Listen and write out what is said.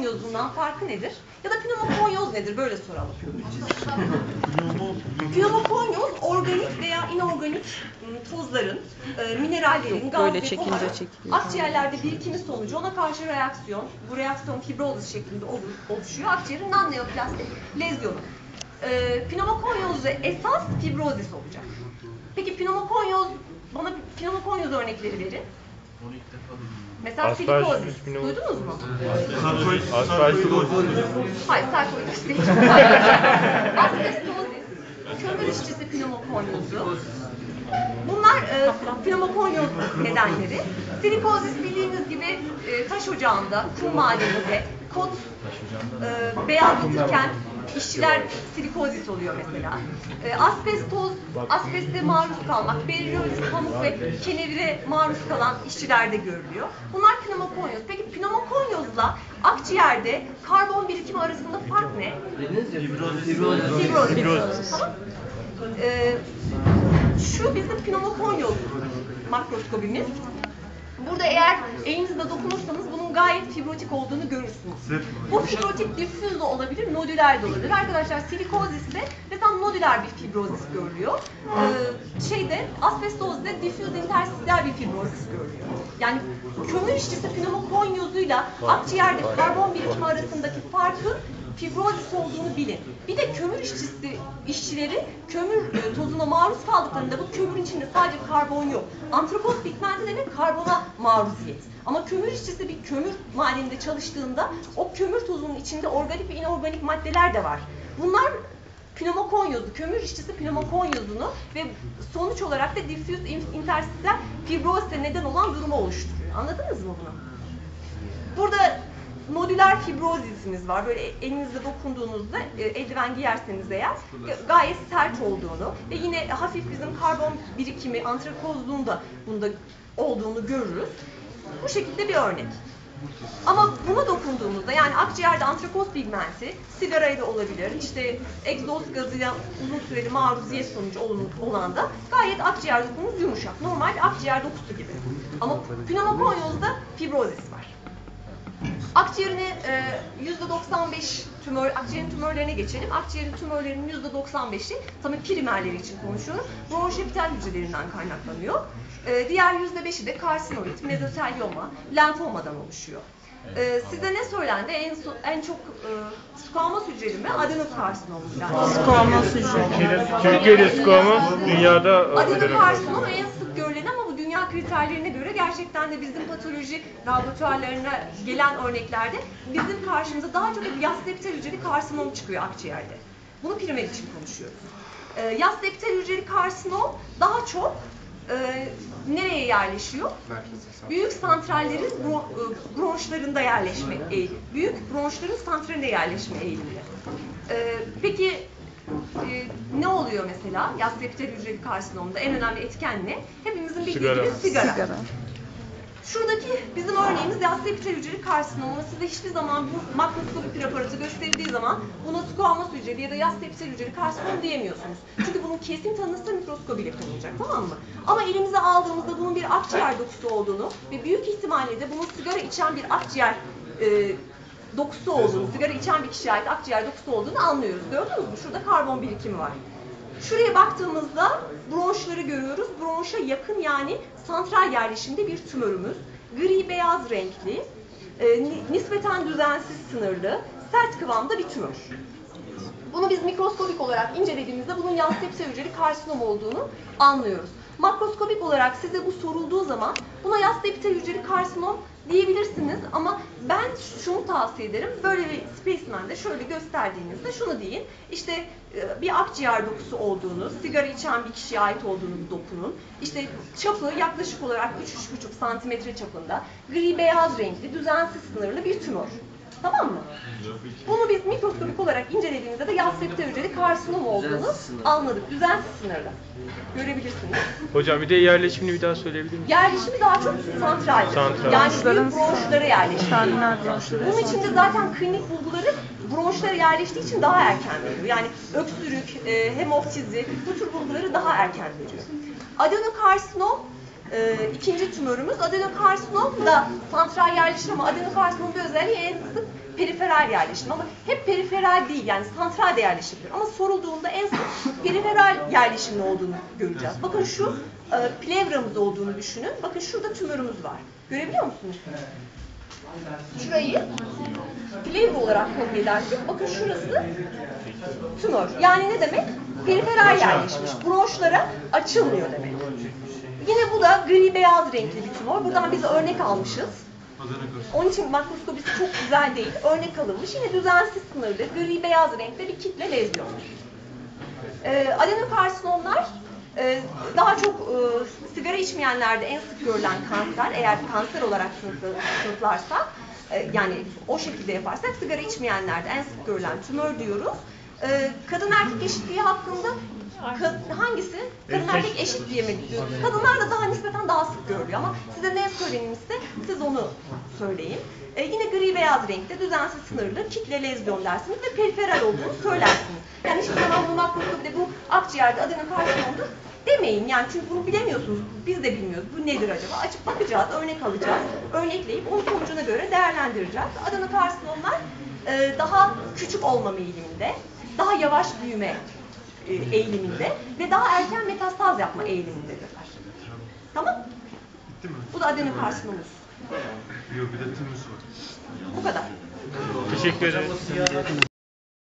pneumokonyozundan farkı nedir? Ya da pneumokonyoz nedir? Böyle soralım. Pneumokonyoz organik veya inorganik ım, tozların, e, minerallerin, gaz ve çekiliyor. akciğerlerde birikimi sonucu ona karşı reaksiyon, bu reaksiyon fibrozis şeklinde oluşuyor. Akciğerin non-neoplastik lezyonu. E, esas fibrozis olacak. Peki pneumokonyoz, bana pneumokonyoz örnekleri verin. Mesela Aspergillus pneumo- Duydunuz mu? Aspergillus. Hayır, sarkoidoz değil. Asbestozis, kömür işçisi pneumokonyozu. Bunlar e, pneumokonyoz nedenleri. Silikozis bildiğiniz gibi e, taş ocağında, kum madeninde, kot e, beyazlatırken işçiler silikozis oluyor mesela. E, asbestoz, asbeste maruz kalmak, berillioz, pamuk ve kenevire maruz kalan işçilerde görülüyor. Bunlar pneumokonyoz. Peki pneumokonyozla akciğerde karbon birikimi arasında fark ne? Fibrozis. Fibrozis. Tamam. Ee, şu bizim pneumokonyoz makroskobimiz. Burada eğer elinizle dokunursanız bunun gayet fibrotik olduğunu görürsünüz. Bu fibrotik difüz de olabilir, nodüler de olabilir. Arkadaşlar silikoziste mesela nodüler bir fibrozis görülüyor. Ee, şeyde asbestozda difüz interstitial bir fibrozis görülüyor. Yani kömür işçisi pneumokonyozuyla akciğerde karbon birikimi arasındaki farkı fibrozis olduğunu bilin. Bir de kömür işçisi işçileri kömür e, tozuna maruz kaldıklarında bu kömürün içinde sadece karbon yok. Antropoz pigmenti demek karbona maruziyet. Ama kömür işçisi bir kömür madeninde çalıştığında o kömür tozunun içinde organik ve inorganik maddeler de var. Bunlar pneumokonyozu, kömür işçisi pneumokonyozunu ve sonuç olarak da diffuse interstitial fibrozise neden olan durumu oluşturuyor. Anladınız mı bunu? Burada nodüler fibrozisimiz var. Böyle elinizle dokunduğunuzda e, eldiven giyerseniz eğer ga- gayet sert olduğunu ve yine hafif bizim karbon birikimi, antrakozluğun da bunda olduğunu görürüz. Bu şekilde bir örnek. Ama buna dokunduğumuzda yani akciğerde antrakoz pigmenti sigarayla olabilir. işte egzoz gazıyla uzun süreli maruziyet sonucu olan da gayet akciğer dokumuz yumuşak. Normal akciğer dokusu gibi. Ama pneumokonyozda fibrozis var. Akciğerini e, %95 tümör, akciğerin tümörlerine geçelim. Akciğerin tümörlerinin %95'i, tabii primerleri için konuşuyorum, bronşepitel hücrelerinden kaynaklanıyor. E, diğer %5'i de karsinoid, mezotelyoma, lenfomadan oluşuyor. E, size ne söylendi? En, so- en çok e, squamous hücreli mi, adenokarsinom mu? Yani, Squamous hücre. Türkiye'de squamous, dünyada Adenokarsinom en dünya kriterlerine göre gerçekten de bizim patoloji laboratuvarlarına gelen örneklerde bizim karşımıza daha çok hep yaz septel hücreli karsinom çıkıyor akciğerde. Bunu primer için konuşuyoruz. Ee, yaz septel hücreli karsinom daha çok e, nereye yerleşiyor? Büyük santrallerin bro- e, bronşlarında yerleşme eğilimi. Büyük bronşların santralinde yerleşme eğiliminde. Ee, peki e, ne oluyor mesela yaz septal hücreli karsinomda en önemli etken ne? Hepimizin bildiği Sigara. gibi sigara. Sigara. Şuradaki bizim örneğimiz yaz septal hücreli karsinom. Size hiçbir zaman bu makroskopik preparatı gösterildiği zaman buna squamous hücreli ya da yaz septal hücreli karsinom diyemiyorsunuz. Çünkü bunun kesin tanısı mikroskobiyle konulacak tamam mı? Ama elimize aldığımızda bunun bir akciğer dokusu olduğunu ve büyük ihtimalle de bunun sigara içen bir akciğer e, dokusu olduğunu, sigara içen bir kişiye ait akciğer dokusu olduğunu anlıyoruz. Gördünüz mü? Şurada karbon birikimi var. Şuraya baktığımızda bronşları görüyoruz. Bronşa yakın yani santral yerleşimde bir tümörümüz. Gri beyaz renkli, e, ni- nispeten düzensiz sınırlı, sert kıvamda bir tümör. Bunu biz mikroskobik olarak incelediğimizde bunun yaz sepsi hücreli karsinom olduğunu anlıyoruz. Makroskobik olarak size bu sorulduğu zaman buna yaz sepsi hücreli karsinom diyebilirsiniz ama ben şunu tavsiye ederim. Böyle bir specimende şöyle gösterdiğinizde şunu deyin. İşte e, bir akciğer dokusu olduğunu, sigara içen bir kişiye ait olduğunu dokunun. İşte çapı yaklaşık olarak 3-3,5 santimetre çapında gri beyaz renkli, düzensiz sınırlı bir tümör. Tamam mı? Bunu biz mikroskopik olarak incelediğimizde de yaz septe hücreli karsinom olduğunu anladık. Düzensiz sınırlı. Görebilirsiniz. Hocam bir de yerleşimini bir daha söyleyebilir misiniz? Yerleşimi daha çok santral. Santral. Yani büyük bronşlara yerleşiyor. Bunun için de zaten klinik bulguları bronşlara yerleştiği için daha erken veriyor. Yani öksürük, e, hemoftizi bu tür bulguları daha erken veriyor. Adenokarsinom e, ikinci tümörümüz. Adenokarsinom da santral yerleşir ama adenokarsinom bir özelliği en sık periferal yerleşim ama hep periferal değil yani santral de yerleşebilir. Ama sorulduğunda en sık periferal yerleşimli olduğunu göreceğiz. Bakın şu e, plevramız olduğunu düşünün. Bakın şurada tümörümüz var. Görebiliyor musunuz? Şurayı plevra olarak kabul edersek bakın şurası tümör. Yani ne demek? Periferal yerleşmiş. Bronşlara açılmıyor demek. Yine bu da gri beyaz renkli bir tümör. Buradan biz örnek almışız. Onun için makroskopisi çok güzel değil. Örnek alınmış. Yine düzensiz sınırlı, gri beyaz renkte bir kitle lezyon. Ee, adenokarsinomlar e, daha çok e, sigara içmeyenlerde en sık görülen kanser. Eğer kanser olarak sınıfla- sınıflarsak, e, yani o şekilde yaparsak sigara içmeyenlerde en sık görülen tümör diyoruz. E, kadın erkek eşitliği hakkında ka- hangisi? Kadın erkek eşit diye mi diyoruz? Kadınlar da daha nispeten daha sık görülüyor ama size ne söylenmişse siz onu söyleyin. E, yine gri beyaz renkte düzensiz sınırlı kitle lezyon dersiniz ve periferal olduğunu söylersiniz. Yani hiçbir zaman bu makroskopide bu akciğerde adenokarsinomdur demeyin. Yani çünkü bunu bilemiyorsunuz. Biz de bilmiyoruz. Bu nedir acaba? Açıp bakacağız, örnek alacağız. Örnekleyip onun sonucuna göre değerlendireceğiz. Adenokarsinomlar e, daha küçük olma eğiliminde, daha yavaş büyüme eğiliminde ve daha erken metastaz yapma eğilimindedirler. Tamam? Bitti mi? Bu da adenokarsinomuz. Yok bir de tümüs var. Bu kadar. Teşekkür ederim.